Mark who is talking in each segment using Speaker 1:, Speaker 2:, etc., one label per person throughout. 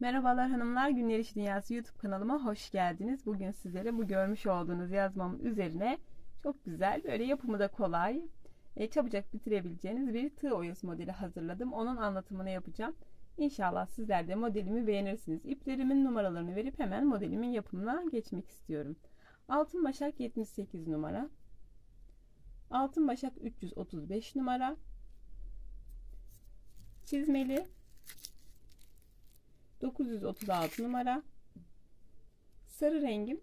Speaker 1: Merhabalar hanımlar, Günler İş Dünyası YouTube kanalıma hoş geldiniz. Bugün sizlere bu görmüş olduğunuz yazmamın üzerine çok güzel, böyle yapımı da kolay, e, çabucak bitirebileceğiniz bir tığ oyası modeli hazırladım. Onun anlatımını yapacağım. İnşallah sizler de modelimi beğenirsiniz. İplerimin numaralarını verip hemen modelimin yapımına geçmek istiyorum. Altın başak 78 numara. Altın başak 335 numara. Çizmeli 936 numara. Sarı rengim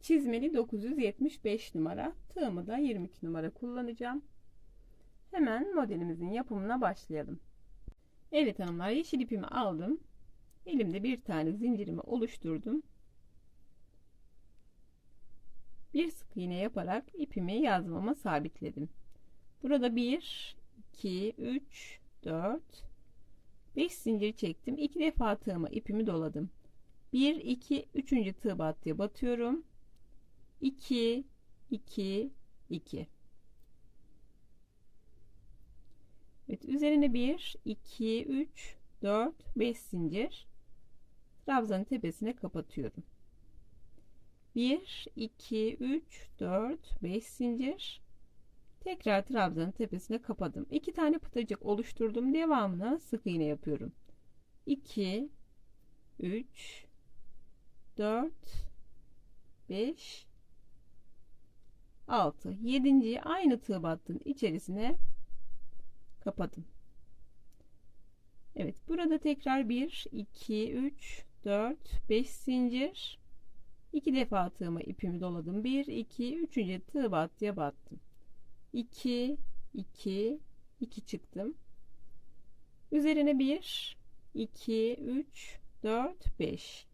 Speaker 1: çizmeli 975 numara. Tığımı da 22 numara kullanacağım. Hemen modelimizin yapımına başlayalım. Evet hanımlar yeşil ipimi aldım. Elimde bir tane zincirimi oluşturdum. Bir sık iğne yaparak ipimi yazmama sabitledim. Burada 1, 2, 3, 4, 5 zincir çektim. 2 defa tığıma ipimi doladım. 1, 2, 3. tığ battıya batıyorum. 2, 2, 2. Evet, üzerine 1, 2, 3, 4, 5 zincir. Trabzanın tepesine kapatıyorum. 1, 2, 3, 4, 5 zincir. Tekrar trabzanın tepesine kapadım. 2 tane pıtırcık oluşturdum. Devamına sık iğne yapıyorum. 2, 3, 4, 5, 6, 7. aynı tığ battığın içerisine kapadım. Evet burada tekrar 1 2 3 4 5 zincir 2 defa tığıma ipimi doladım 1 2 3. tığ battıya battım 2 2 2 çıktım üzerine 1 2 3 4 5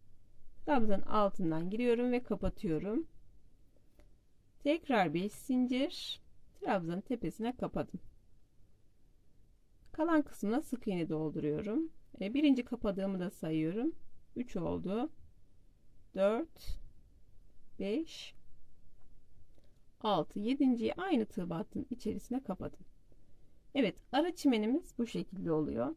Speaker 1: trabzanın altından giriyorum ve kapatıyorum tekrar 5 zincir trabzanın tepesine kapadım Kalan kısmına sık iğne dolduruyorum. E, birinci kapadığımı da sayıyorum. 3 oldu. 4 5 6 7. aynı tığ battım içerisine kapadım. Evet ara çimenimiz bu şekilde oluyor.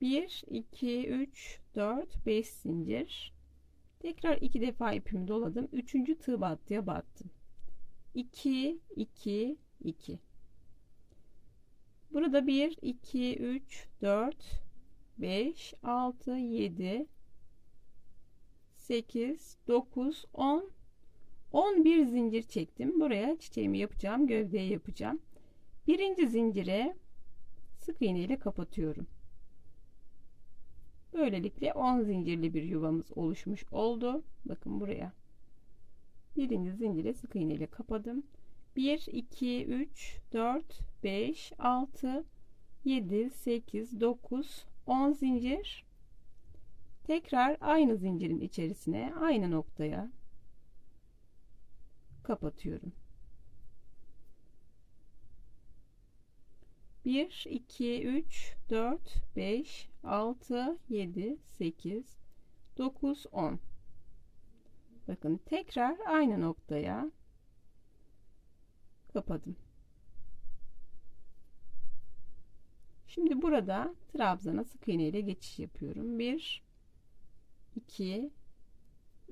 Speaker 1: 1 2 3 4 5 zincir. Tekrar iki defa ipimi doladım. Üçüncü tığ battıya battım. 2 2 2 Burada 1, 2, 3, 4, 5, 6, 7, 8, 9, 10, 11 zincir çektim. Buraya çiçeğimi yapacağım. Gövdeyi yapacağım. Birinci zincire sık iğne ile kapatıyorum. Böylelikle 10 zincirli bir yuvamız oluşmuş oldu. Bakın buraya. Birinci zincire sık iğne ile kapadım. 1, 2, 3, 4, 5, 6, 7, 8, 9, 10 zincir. Tekrar aynı zincirin içerisine aynı noktaya kapatıyorum. 1, 2, 3, 4, 5, 6, 7, 8, 9, 10. Bakın tekrar aynı noktaya kapadım. Şimdi burada trabzana sık iğne ile geçiş yapıyorum. 1 2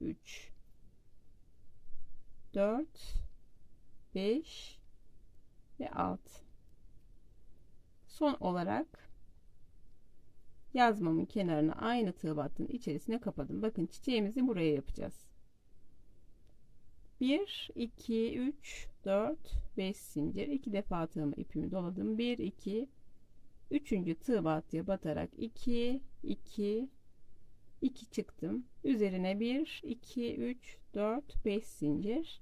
Speaker 1: 3 4 5 ve 6 son olarak yazmamın kenarına aynı tığ battığın içerisine kapadım. Bakın çiçeğimizi buraya yapacağız. 1 2 3 4 5 zincir 2 defa tığımı ipimi doladım 1 2 3. tığ battıya batarak 2 2 2 çıktım. Üzerine 1 2 3 4 5 zincir.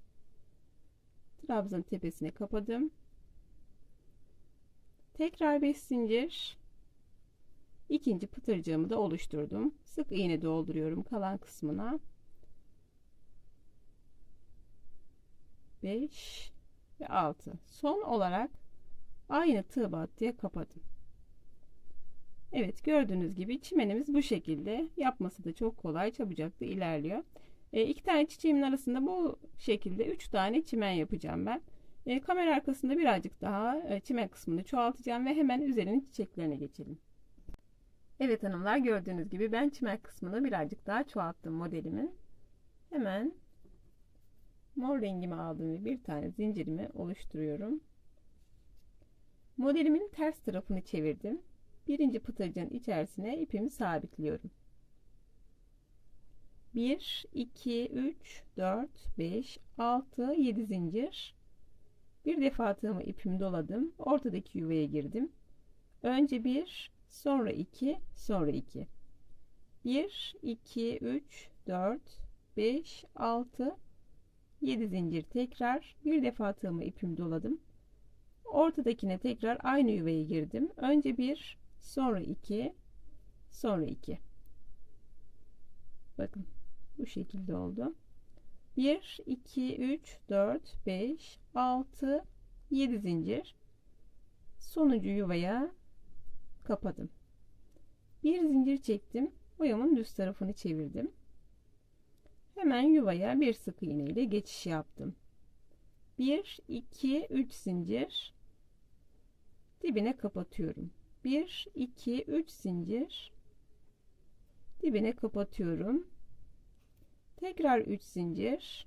Speaker 1: Trabzan tepesine kapadım. Tekrar 5 zincir. İkinci pıtırcığımı da oluşturdum. Sık iğne dolduruyorum kalan kısmına. 5 ve 6 son olarak aynı tığ battıya kapadım Evet gördüğünüz gibi çimenimiz bu şekilde yapması da çok kolay çabucak da ilerliyor e, iki tane çiçeğimin arasında bu şekilde üç tane çimen yapacağım ben e, kamera arkasında birazcık daha e, çimen kısmını çoğaltacağım ve hemen üzerinin çiçeklerine geçelim Evet hanımlar gördüğünüz gibi ben çimen kısmını birazcık daha çoğalttım modelimin. Hemen mor rengimi aldım ve bir tane zincirimi oluşturuyorum. Modelimin ters tarafını çevirdim. Birinci pıtırcığın içerisine ipimi sabitliyorum. 1, 2, 3, 4, 5, 6, 7 zincir. Bir defa tığımı ipimi doladım. Ortadaki yuvaya girdim. Önce bir, sonra iki, sonra iki. 1, 2, 3, 4, 5, 6, 7 zincir tekrar. Bir defa tığımı ipimi doladım. Ortadakine tekrar aynı yuvaya girdim. Önce bir, sonra iki, sonra iki. Bakın bu şekilde oldu. 1, 2, 3, 4, 5, 6, 7 zincir. Sonuncu yuvaya kapadım. Bir zincir çektim. Oyamın düz tarafını çevirdim. Hemen yuvaya bir sık iğne ile geçiş yaptım. 1, 2, 3 zincir. Dibine kapatıyorum. 1, 2, 3 zincir. Dibine kapatıyorum. Tekrar 3 zincir.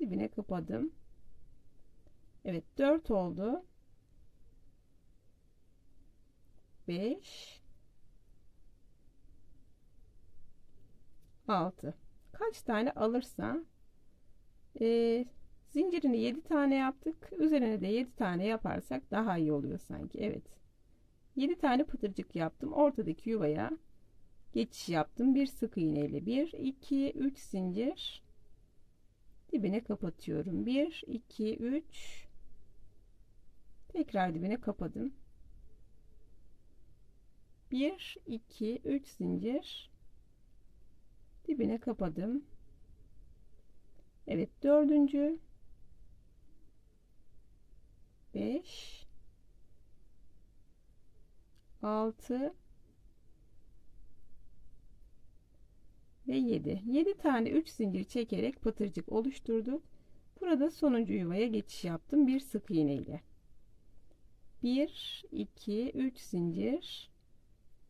Speaker 1: Dibine kapadım. Evet 4 oldu. 5 6 kaç tane alırsa zincirini 7 tane yaptık. Üzerine de 7 tane yaparsak daha iyi oluyor sanki. Evet. 7 tane pıtırcık yaptım. Ortadaki yuvaya geçiş yaptım. Bir sık iğne ile 1 2 3 zincir dibine kapatıyorum. 1 2 3 tekrar dibine kapadım. 1 2 3 zincir dibine kapadım. Evet dördüncü 5 6 ve 7 7 tane 3 zincir çekerek patırcık oluşturduk. Burada sonuncu yuvaya geçiş yaptım bir sık iğne ile. 1 2 3 zincir.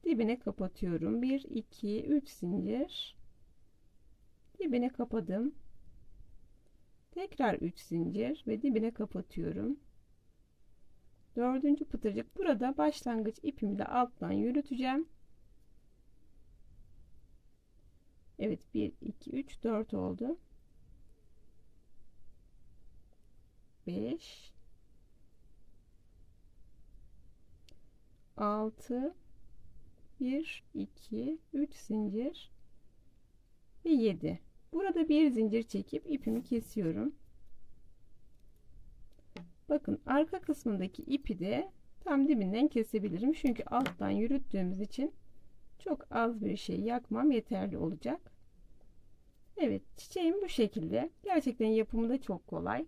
Speaker 1: Dibine kapatıyorum. 1 2 3 zincir. Dibine kapadım. Tekrar 3 zincir ve dibine kapatıyorum dördüncü pıtırcık. Burada başlangıç ipimle alttan yürüteceğim. Evet 1 2 3 4 oldu. 5 6 1 2 3 zincir. Ve 7 burada bir zincir çekip ipimi kesiyorum bakın arka kısmındaki ipi de tam dibinden kesebilirim çünkü alttan yürüttüğümüz için çok az bir şey yakmam yeterli olacak Evet çiçeğim bu şekilde gerçekten yapımı da çok kolay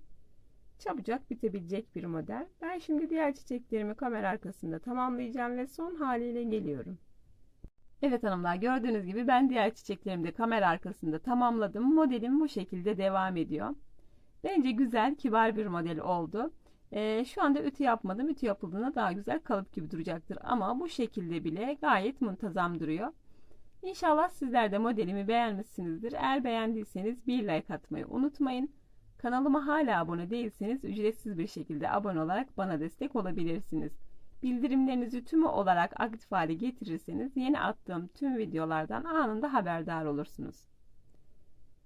Speaker 1: çabucak bitebilecek bir model ben şimdi diğer çiçeklerimi kamera arkasında tamamlayacağım ve son haliyle geliyorum Evet hanımlar gördüğünüz gibi ben diğer çiçeklerimi de kamera arkasında tamamladım. Modelim bu şekilde devam ediyor. Bence güzel kibar bir model oldu. Ee, şu anda ütü yapmadım. Ütü yapıldığında daha güzel kalıp gibi duracaktır. Ama bu şekilde bile gayet muntazam duruyor. İnşallah sizler de modelimi beğenmişsinizdir. Eğer beğendiyseniz bir like atmayı unutmayın. Kanalıma hala abone değilseniz ücretsiz bir şekilde abone olarak bana destek olabilirsiniz. Bildirimlerinizi tümü olarak aktif hale getirirseniz yeni attığım tüm videolardan anında haberdar olursunuz.